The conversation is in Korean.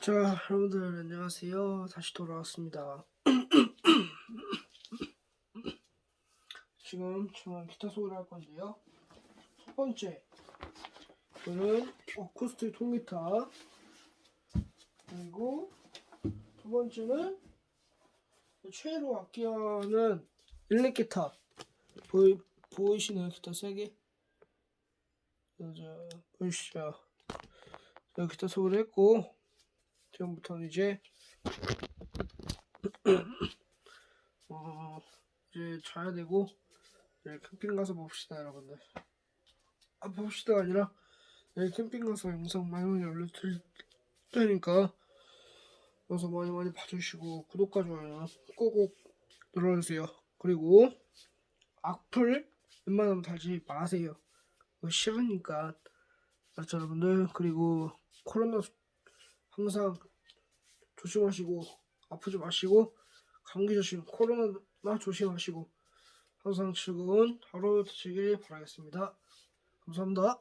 자, 여러분들 안녕하세요. 다시 돌아왔습니다. 지금 저는 기타 소리를 할 건데요. 첫 번째, 저는 어쿠스틱 통기타. 그리고 두 번째는 최애로 악기하는 일렉 기타. 보이 보이시나요? 기타 세 개. 자, 보이시죠? 기타 소리를 했고. 지금부터는 이제 어 이제 자야 되고 내일 캠핑 가서 봅시다 여러분들. 아 봅시다가 아니라 내일 캠핑 가서 영상 많이 많이 올려드릴 테니까 영상 많이 많이 봐주시고 구독과 좋아요 꼭꼭 눌러주세요. 그리고 악플 웬만하면 달지 마세요. 싫으니까. 알았죠 여러분들. 그리고 코로나 항상 조심하시고 아프지 마시고 감기 조심 코로나 조심하시고 항상 즐거운 하루 되시길 바라겠습니다. 감사합니다.